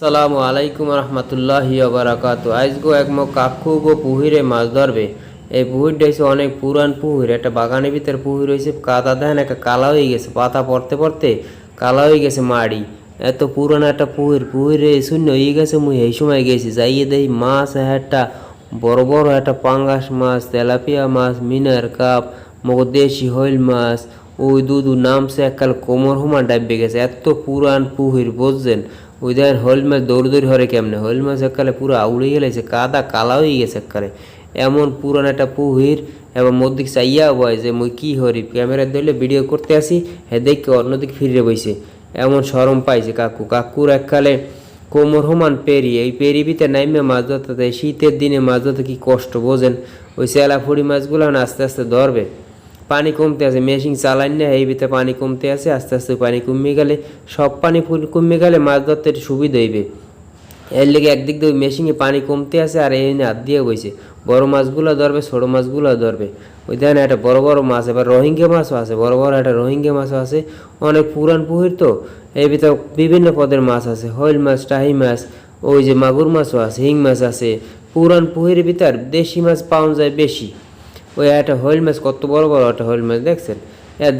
আসসালামু আলাইকুম রহমতুল্লাহি বারাকাত। আজ গো এক কাকু গো পুহিরে মাছ ধরবে। এই পুহিরটা হচ্ছে অনেক পুরান পুহির। একটা বাগানের ভিতরে পুহির হয়েছে কাদা দেখেন, একটা কালা হয়ে গেছে, পাতা পড়তে পড়তে কালা হয়ে গেছে মাড়ি। এত পুরান একটা পুহির, পুহিরে শূন্য হয়ে গেছে, মুই এই সময় গেছি, যাইয়ে দেখি মাছ একটা বড় বড় একটা পাঙ্গাস মাছ, তেলাপিয়া মাছ, মিনার কাপ, মগ দেশি হইল মাছ, ওই দুদু নামছে, এককাল কোমর হুমা ডাববে গেছে। এত পুরান পুহির, বুঝছেন? ওই দেখেন হইল মাছ দৌড় দৌড় হরে কেমনে? হইল মাছ এককালে পুরো আউড়ে গেলেছে, কাদা কালা হয়ে গেছে এককালে। এমন পুরান একটা পুহির, এবং মধ্যিক চাইয়া বয় যে মুই কি হরি? ক্যামেরা ধরলে ভিডিও করতে আসি হ্যাঁ দেখে অন্যদিকে ফিরে বইছে। এমন সরম পাইছে কাকু। কাকুর এককালে কোমর সমান পেরি, এই পেরিবিতে নাইমে মাছ ধরতে শীতের দিনে মাছ ধরতে কি কষ্ট বোঝেন? ওই চেলা ফুড়ি মাছগুলো আস্তে আস্তে ধরবে। পানি কমতে আছে, মেশিন চালান না, এই ভিতরে পানি কমতে আছে, আস্তে আস্তে পানি কমে গেলে, সব পানি কমে গেলে মাছ ধরতে একটু সুবিধা হইবে। এর লেগে একদিক দিয়ে মেশিনে পানি কমতে আছে আর এই হাত দিয়ে বইছে। বড় মাছগুলো ধরবে, ছোট মাছগুলো ধরবে। ওই দেখেন একটা বড় বড় মাছ, এবার রোহিঙ্গা মাছও আছে, বড় বড় একটা রোহিঙ্গা মাছও আছে, অনেক পুরান পুহির তো, এর ভিতরে বিভিন্ন পদের মাছ আছে, হইল মাছ, টাহি মাছ, ওই যে মাগুর মাছও আছে, হিং মাছ আছে। পুরান পুহির ভিতর দেশি মাছ পাওয়া যায় বেশি। ওই একটা হইল মাছ কত বড় বড় একটা হইল মাছ দেখছেন?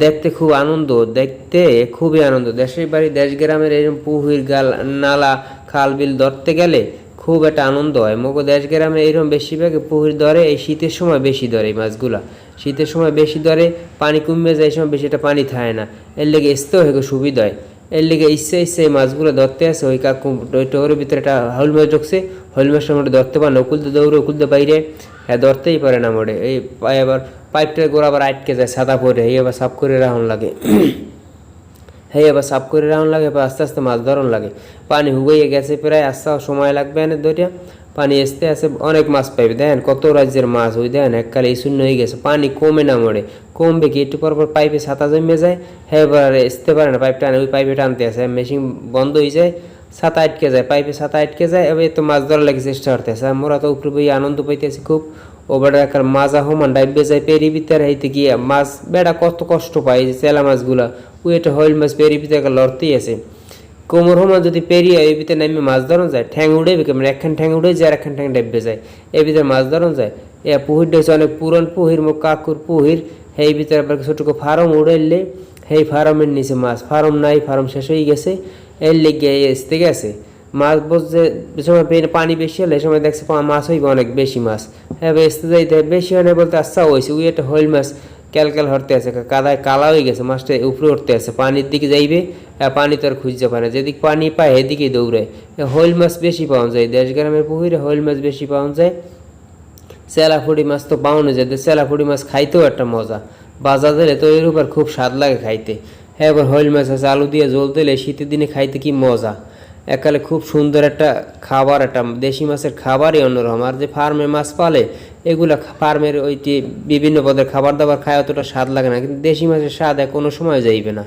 দেখতে খুব আনন্দ, দেখতে খুবই আনন্দ। দেশের বাড়ি, দেশ গ্রামের এরকম পুহির গাল, নালা, খাল বিল ধরতে গেলে খুব একটা আনন্দ হয়। মগো দেশ গ্রামে এরকম বেশিরভাগ পুহির ধরে, এই শীতের সময় বেশি ধরে এই মাছগুলা। শীতের সময় বেশি ধরে, পানি কমবে যায়, এই সময় বেশি একটা পানি থাকে না। এর লেগে আসতেও হেগো সুবিধা হয় এর লিগে ইচ্ছে ইচ্ছে মাছগুলো ধরতে আসে, ওই কাকু ওই ভিতরে একটা হাউল মাছ ঢুকছে হাউল মাছটা মোটে ধরতে পারে না উকুলতে দৌড়ে উকুলতে বাইরে হ্যাঁ ধরতেই পারে না মোটে এই পায়ে আবার পাইপটা গোড়া আবার আটকে যায় সাদা পরে এই আবার সাফ করে রাখুন লাগে। হ্যাঁ এবার সাফ করে রাখুন লাগে, এবার আস্তে আস্তে মাছ ধরন লাগে। পানি হুগাইয়ে গেছে প্রায় আসতে সময় লাগবে এনে ধরিয়া। পানি আসতে আসে অনেক মাছ পাইবে। দেখেন কত রাজ্যের মাছ ওই দেখেন, এককালে এই শূন্য হয়ে গেছে, পানি কমে না মরে। কমবে কি, একটু পর পর পাইপে ছাতা জমে যায় হ্যাঁ আসতে পারে না পাইপ টানে ওই পাইপে টানতে আসে, মেশিন বন্ধ হয়ে যায়, ছাতা আটকে যায়, পাইপে ছাতা আটকে যায়, এবার তো মাছ ধরার লাগে চেষ্টা করতেছে। আর মোরা তো উপরে বই আনন্দ পাইতেছি খুব ও বেড়া একার মাজা হমান ডাইবে যায় পেরি ভিতরে, হইতে গিয়ে মাছ বেড়া কত কষ্ট পায় যে চেলা মাছগুলা, ওই একটা হইল মাছ পেরি ভিতরে লড়তেই আছে। কোমর হমান যদি পেরিয়ে এই ভিতরে নামে মাছ ধরন যায়, ঠ্যাং উড়ে কেমন একখান ঠ্যাং উড়ে যায় আর একখান ঠ্যাং ডাইবে যায়, এই ভিতরে মাছ ধরন যায়। এ পুহির হচ্ছে অনেক পুরন পুহির মুখ কাকুর পুহির এই ভিতরে আবার ছোটকে ফার্ম উড়াইলে সেই ফার্মের নিচে মাছ, ফার্ম নাই, ফার্ম শেষ হয়ে গেছে, এর লেগে আসতে গেছে। মাছ বসছে সময় পে- পানি বেশি হলে সময় দেখছে মাছ হইবে অনেক বেশি মাছ। হ্যাঁ আসতে যাইতে বেশি হয় না বলতে আচ্ছা হয়েছে ওই একটা হইল মাছ ক্যাল ক্যাল হরতে আছে কাদায় কালা হয়ে গেছে, মাছটা উপরে উঠতে আছে, পানির দিকে যাইবে পানি তো আর খুঁজতে পারে না। যেদিকে পানি পায়, এদিকেই দৌড়ায়। এ হইল মাছ বেশি পাওয়া যায়, দেশ গ্রামের পুকুরে হইল মাছ বেশি পাওয়া যায়। চেলাফুড়ি মাছ তো পাওয়ানো যায় চেলাফুড়ি মাছ খাইতেও একটা মজা। বাজার দিলে তো এর উপর খুব স্বাদ লাগে খাইতে। হ্যাঁ এবার হইল মাছ আছে, আলু দিয়ে জল দিলে শীতের দিনে খাইতে কি মজা। একালে খুব সুন্দর একটা খাবার, একটা দেশি মাছের খাবারই অন্যরকম। আর যে ফার্মে মাছ পালে এগুলা ফার্মের ওইটি বিভিন্ন পদের খাবার দাবার খায়, অতটা স্বাদ লাগে না। কিন্তু দেশি মাছের স্বাদ কোনো সময় যাইবে না।